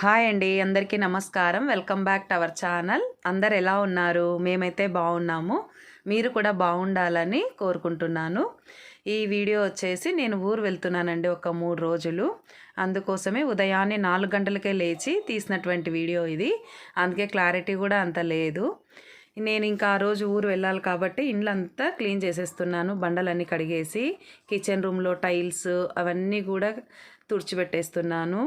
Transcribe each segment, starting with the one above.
Hi అండి అందరికీ నమస్కారం. Welcome back to our channel. అందరు ఎలా ఉన్నారు? మేమైతే బాగున్నాము. మీరు కూడా బాగుండాలని కోరుకుంటున్నాను. ఈ వీడియో వచ్చేసి నేను ఊరు వెళ్తున్నానండి ఒక మూడు రోజులు. అందుకోసమే ఉదయాన్నే నాలుగు గంటలకే లేచి తీసినటువంటి వీడియో ఇది. అందుకే క్లారిటీ కూడా అంత లేదు. నేను ఇంకా ఆ రోజు ఊరు వెళ్ళాలి కాబట్టి ఇండ్లంతా క్లీన్ చేసేస్తున్నాను. బండలన్నీ కడిగేసి కిచెన్ రూమ్లో టైల్స్ అవన్నీ కూడా తుడిచిపెట్టేస్తున్నాను.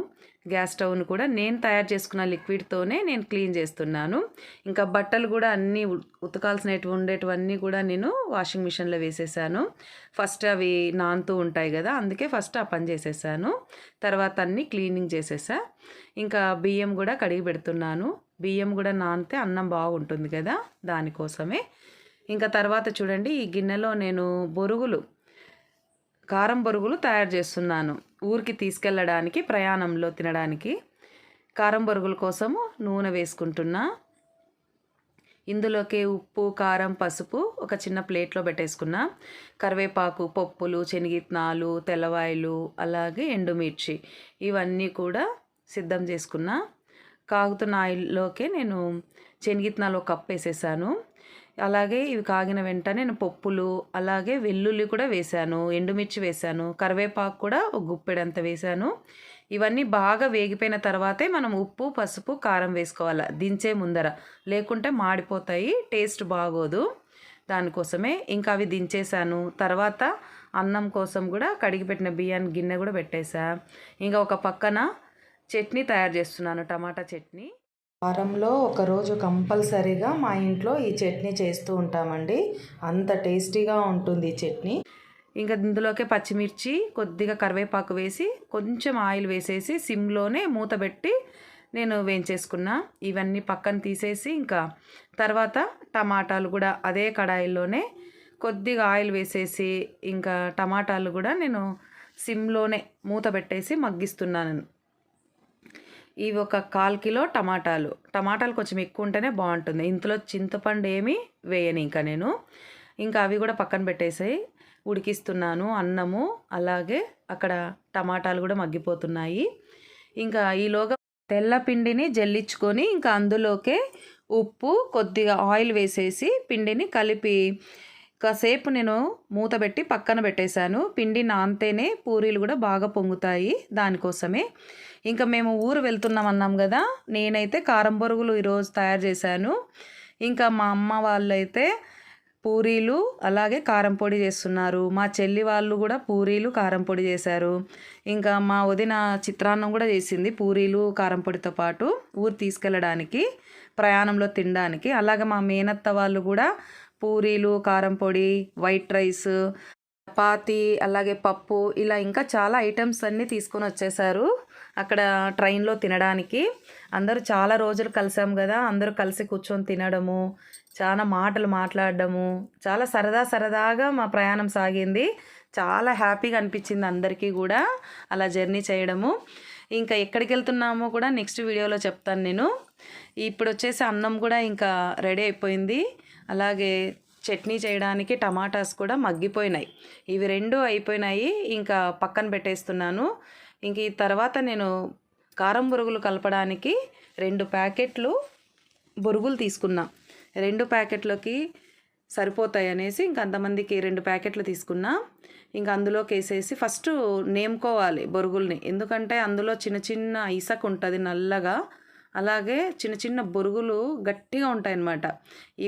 గ్యాస్ స్టవ్ను కూడా నేను తయారు చేసుకున్న లిక్విడ్తోనే నేను క్లీన్ చేస్తున్నాను. ఇంకా బట్టలు కూడా అన్నీ ఉతకాల్సినవి ఉండేటివన్నీ కూడా నేను వాషింగ్ మిషన్లో వేసేసాను. ఫస్ట్ అవి నానుతూ ఉంటాయి కదా అందుకే ఫస్ట్ ఆ పని చేసేసాను. తర్వాత అన్నీ క్లీనింగ్ చేసేసా. ఇంకా బియ్యం కూడా కడిగి పెడుతున్నాను. బియ్యం కూడా నానితే అన్నం బాగుంటుంది కదా దానికోసమే. ఇంకా తర్వాత చూడండి ఈ గిన్నెలో నేను బొరుగులు కారం బొరుగులు తయారు చేస్తున్నాను. ఊరికి తీసుకెళ్ళడానికి ప్రయాణంలో తినడానికి కారం బొరుగుల కోసము నూనె వేసుకుంటున్నా. ఇందులోకి ఉప్పు కారం పసుపు ఒక చిన్న ప్లేట్లో పెట్టేసుకున్నా. కరివేపాకు పప్పులు శనగిత్నాలు తెల్లవాయలు అలాగే ఎండుమిర్చి ఇవన్నీ కూడా సిద్ధం చేసుకున్నా. కాగుతున్న ఆయిల్లోకే నేను శనగిత్నాలు ఒక కప్ వేసేసాను. అలాగే ఇవి కాగిన వెంటనే నేను పప్పులు అలాగే వెల్లుల్లి కూడా వేశాను ఎండుమిర్చి వేశాను కరివేపాకు కూడా ఒక గుప్పెడంత వేశాను. ఇవన్నీ బాగా వేగిపోయిన తర్వాతే మనం ఉప్పు పసుపు కారం వేసుకోవాలి దించే ముందర. లేకుంటే మాడిపోతాయి టేస్ట్ బాగోదు. దానికోసమే ఇంకా అవి దించేసాను తర్వాత అన్నం కోసం కూడా కడిగి పెట్టిన బియ్యాన్ని గిన్నె కూడా పెట్టేశా. ఇంకా ఒక పక్కన చట్నీ తయారు చేస్తున్నాను టమాటా చట్నీ. వారంలో ఒకరోజు కంపల్సరీగా మా ఇంట్లో ఈ చట్నీ చేస్తూ ఉంటామండి. అంత టేస్టీగా ఉంటుంది ఈ చట్నీ. ఇంకా ఇందులోకే పచ్చిమిర్చి కొద్దిగా కరివేపాకు వేసి కొంచెం ఆయిల్ వేసేసి సిమ్లోనే మూత పెట్టి నేను వేయించేసుకున్నా. ఇవన్నీ పక్కన తీసేసి ఇంకా తర్వాత టమాటాలు కూడా అదే కడాయిలోనే కొద్దిగా ఆయిల్ వేసేసి ఇంకా టమాటాలు కూడా నేను సిమ్లోనే మూత పెట్టేసి మగ్గిస్తున్నాను. ఇవి ఒక కాల్ కిలో టమాటాలు. టమాటాలు కొంచెం ఎక్కువ ఉంటేనే బాగుంటుంది. ఇందులో చింతపండు ఏమి వేయను ఇంకా నేను. ఇంకా అవి కూడా పక్కన పెట్టేసి ఉడికిస్తున్నాను అన్నము అలాగే అక్కడ టమాటాలు కూడా మగ్గిపోతున్నాయి. ఇంకా ఈలోగా తెల్ల పిండిని జల్లించుకొని ఇంకా అందులోకే ఉప్పు కొద్దిగా ఆయిల్ వేసేసి పిండిని కలిపి కాసేపు నేను మూత పెట్టి పక్కన పెట్టేశాను. పిండి నానితేనే పూరీలు కూడా బాగా పొంగుతాయి దానికోసమే. ఇంకా మేము ఊరు వెళ్తున్నాం అన్నాం కదా నేనైతే కారం బొరుగులు ఈరోజు తయారు చేశాను. ఇంకా మా అమ్మ వాళ్ళైతే పూరీలు అలాగే కారం పొడి చేస్తున్నారు. మా చెల్లి వాళ్ళు కూడా పూరీలు కారం పొడి చేశారు. ఇంకా మా వదిన చిత్రాన్నం కూడా చేసింది పూరీలు కారం పొడితో పాటు ఊరు తీసుకెళ్ళడానికి ప్రయాణంలో తినడానికి. అలాగే మా మేనత్త వాళ్ళు కూడా పూరీలు కారం పొడి వైట్ రైస్ చపాతి అలాగే పప్పు ఇలా ఇంకా చాలా ఐటమ్స్ అన్నీ తీసుకొని వచ్చేసారు అక్కడ ట్రైన్లో తినడానికి. అందరూ చాలా రోజులు కలిసాం కదా అందరూ కలిసి కూర్చొని తినడము చాలా మాటలు మాట్లాడడము చాలా సరదా సరదాగా మా ప్రయాణం సాగింది. చాలా హ్యాపీగా అనిపించింది అందరికీ కూడా అలా జర్నీ చేయడము. ఇంకా ఎక్కడికి వెళ్తున్నామో కూడా నెక్స్ట్ వీడియోలో చెప్తాను నేను. ఇప్పుడు వచ్చేసి అన్నం కూడా ఇంకా రెడీ అయిపోయింది. అలాగే చట్నీ చేయడానికి టమాటాస్ కూడా మగ్గిపోయినాయి. ఇవి రెండు అయిపోయినాయి. ఇంకా పక్కన పెట్టేస్తున్నాను. ఇంక ఈ తర్వాత నేను కారం బొరుగులు కలపడానికి రెండు ప్యాకెట్లు బొరుగులు తీసుకున్నా. రెండు ప్యాకెట్లకి సరిపోతాయి అనేసి ఇంక అంతమందికి రెండు ప్యాకెట్లు తీసుకున్నా. ఇంకా అందులోకి వేసేసి ఫస్ట్ నేముకోవాలి బొరుగుల్ని. ఎందుకంటే అందులో చిన్న చిన్న ఇసక ఉంటుంది నల్లగా. అలాగే చిన్న చిన్న బొరుగులు గట్టిగా ఉంటాయన్నమాట. ఈ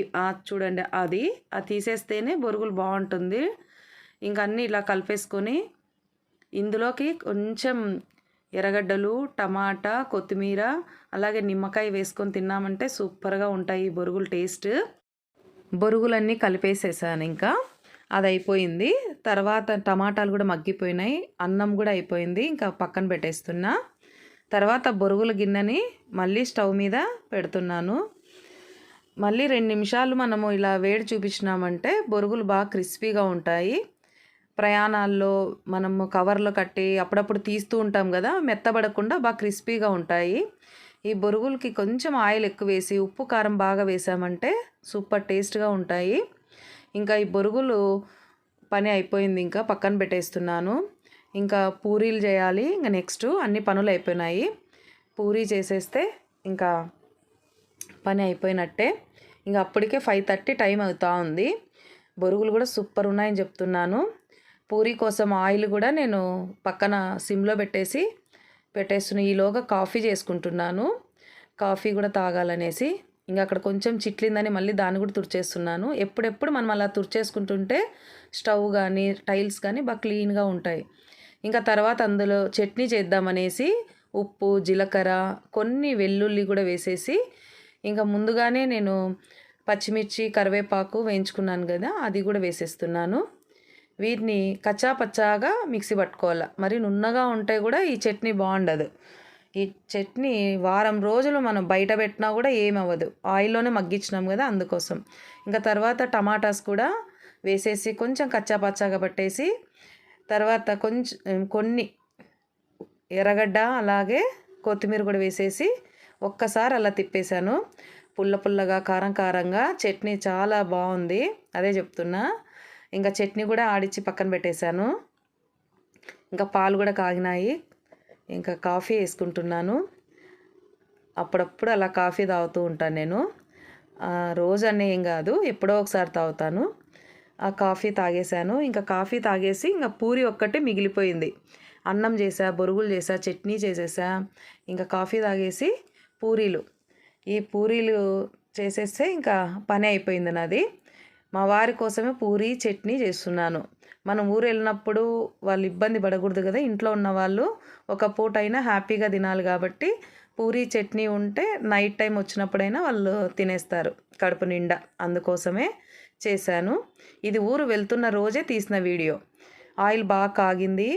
చూడండి అది అది తీసేస్తేనే బొరుగులు బాగుంటుంది. ఇంకా అన్నీ ఇలా కలిపేసుకొని ఇందులోకి కొంచెం ఎర్రగడ్డలు టమాటా కొత్తిమీర అలాగే నిమ్మకాయ వేసుకొని తిన్నామంటే సూపర్గా ఉంటాయి ఈ బొరుగులు టేస్ట్. బొరుగులన్నీ కలిపేసేసాను ఇంకా. అది అయిపోయింది తర్వాత టమాటాలు కూడా మగ్గిపోయినాయి. అన్నం కూడా అయిపోయింది. ఇంకా పక్కన పెట్టేస్తున్నా. తర్వాత బొరుగుల గిన్నెని మళ్ళీ స్టవ్ మీద పెడుతున్నాను. మళ్ళీ రెండు నిమిషాలు మనము ఇలా వేడి చూపించినామంటే బొరుగులు బాగా క్రిస్పీగా ఉంటాయి. ప్రయాణాల్లో మనము కవర్లో కట్టి అప్పుడప్పుడు తీస్తూ ఉంటాం కదా మెత్తబడకుండా బాగా క్రిస్పీగా ఉంటాయి. ఈ బొరుగులకి కొంచెం ఆయిల్ ఎక్కువ వేసి ఉప్పు కారం బాగా వేసామంటే సూపర్ టేస్ట్గా ఉంటాయి. ఇంకా ఈ బొరుగులు పని అయిపోయింది ఇంకా పక్కన పెట్టేస్తున్నాను. ఇంకా పూరీలు చేయాలి. ఇంకా నెక్స్ట్ అన్ని పనులు అయిపోయినాయి. పూరీ చేసేస్తే ఇంకా పని అయిపోయినట్టే. ఇంకా అప్పటికే ఫైవ్ థర్టీ టైం అవుతా ఉంది. బొరుగులు కూడా సూపర్ ఉన్నాయని చెప్తున్నాను. పూరీ కోసం ఆయిల్ కూడా నేను పక్కన సిమ్లో పెట్టేసి పెట్టేస్తున్న ఈలోగా కాఫీ చేసుకుంటున్నాను. కాఫీ కూడా తాగాలనేసి ఇంకా అక్కడ కొంచెం చిట్లిందని మళ్ళీ దాన్ని కూడా తుడిచేస్తున్నాను. ఎప్పుడెప్పుడు మనం అలా తుడిచేసుకుంటుంటే స్టవ్ కానీ టైల్స్ కానీ బాగా క్లీన్గా ఉంటాయి. ఇంకా తర్వాత అందులో చట్నీ చేద్దామనేసి ఉప్పు జీలకర్ర కొన్ని వెల్లుల్లి కూడా వేసేసి ఇంకా ముందుగానే నేను పచ్చిమిర్చి కరివేపాకు వేయించుకున్నాను కదా అది కూడా వేసేస్తున్నాను. వీటిని కచ్చా పచ్చాగా మిక్సీ పట్టుకోవాలి. మరి నున్నగా ఉంటే కూడా ఈ చట్నీ బాగుండదు. ఈ చట్నీ వారం రోజులు మనం బయట పెట్టినా కూడా ఏమవ్వదు. ఆయిల్లోనే మగ్గించినాం కదా అందుకోసం. ఇంకా తర్వాత టమాటాస్ కూడా వేసేసి కొంచెం కచ్చా పచ్చాగా పట్టేసి తర్వాత కొంచెం కొన్ని ఎర్రగడ్డ అలాగే కొత్తిమీర కూడా వేసేసి ఒక్కసారి అలా తిప్పేశాను. పుల్ల పుల్లగా కారం కారంగా చట్నీ చాలా బాగుంది. అదే చెప్తున్నా. ఇంకా చట్నీ కూడా ఆడిచ్చి పక్కన పెట్టేశాను. ఇంకా పాలు కూడా కాగినాయి. ఇంకా కాఫీ వేసుకుంటున్నాను. అప్పుడప్పుడు అలా కాఫీ తాగుతూ ఉంటాను నేను. రోజు అనే ఏం కాదు. ఎప్పుడో ఒకసారి తాగుతాను. ఆ కాఫీ తాగేశాను. ఇంకా కాఫీ తాగేసి ఇంకా పూరి ఒక్కటి మిగిలిపోయింది. అన్నం చేసా బొరుగులు చేసా చట్నీ చేసేసా. ఇంకా కాఫీ తాగేసి పూరీలు. ఈ పూరీలు చేసేస్తే ఇంకా పని అయిపోయింది నాది. మా వారి కోసమే పూరి చట్నీ చేస్తున్నాను. మనం ఊరు వెళ్ళినప్పుడు వాళ్ళు ఇబ్బంది పడకూడదు కదా. ఇంట్లో ఉన్న వాళ్ళు ఒక పూట అయినా హ్యాపీగా తినాలి కాబట్టి పూరి చట్నీ ఉంటే నైట్ టైం వచ్చినప్పుడైనా వాళ్ళు తినేస్తారు కడుపు నిండా. అందుకోసమే చేశాను. ఇది ఊరు వెళ్తున్న రోజే తీసిన వీడియో. ఆయిల్ బాగా కాగింది.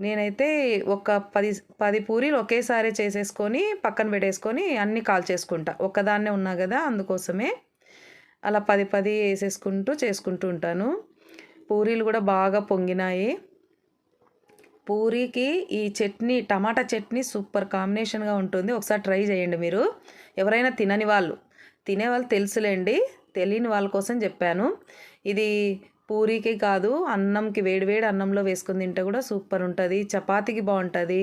నేనైతే ఒక పది పది పూరీలు ఒకేసారి చేసేసుకొని పక్కన పెట్టేసుకొని అన్నీ కాల్ చేసుకుంటా. ఒక్కదాన్నే ఉన్నా కదా అందుకోసమే. అలా పది పది వేసేసుకుంటూ చేసుకుంటూ ఉంటాను. పూరీలు కూడా బాగా పొంగినాయి. పూరీకి ఈ చట్నీ టమాటా చట్నీ సూపర్ కాంబినేషన్గా ఉంటుంది. ఒకసారి ట్రై చేయండి మీరు. ఎవరైనా తినని వాళ్ళు. తినే వాళ్ళు తెలుసులేండి. తెలియని వాళ్ళ కోసం చెప్పాను. ఇది పూరీకి కాదు అన్నంకి వేడివేడి అన్నంలో వేసుకుని తింటే కూడా సూపర్ ఉంటుంది. చపాతీకి బాగుంటుంది.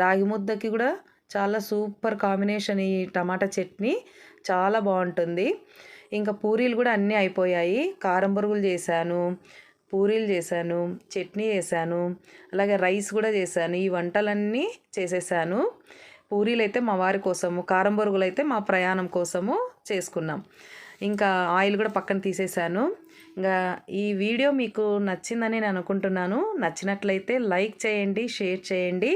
రాగి ముద్దకి కూడా చాలా సూపర్ కాంబినేషన్ ఈ టమాటా చట్నీ. చాలా బాగుంటుంది. ఇంకా పూరీలు కూడా అన్నీ అయిపోయాయి. కారం బొరుగులు చేశాను పూరీలు చేశాను చట్నీ చేశాను అలాగే రైస్ కూడా చేశాను. ఈ వంటలన్నీ చేసేసాను. పూరీలు అయితే మా వారి కోసము కారం బొరుగులు అయితే మా ప్రయాణం కోసము చేసుకున్నాం. ఇంకా ఆయిల్ కూడా పక్కన తీసేసాను ఇంకా ఈ వీడియో మీకు నచ్చిందని నేను అనుకుంటున్నాను. నచ్చినట్లయితే లైక్ చేయండి షేర్ చేయండి.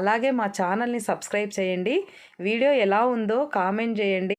అలాగే మా ఛానల్ని సబ్స్క్రైబ్ చేయండి. వీడియో ఎలా ఉందో కామెంట్ చేయండి.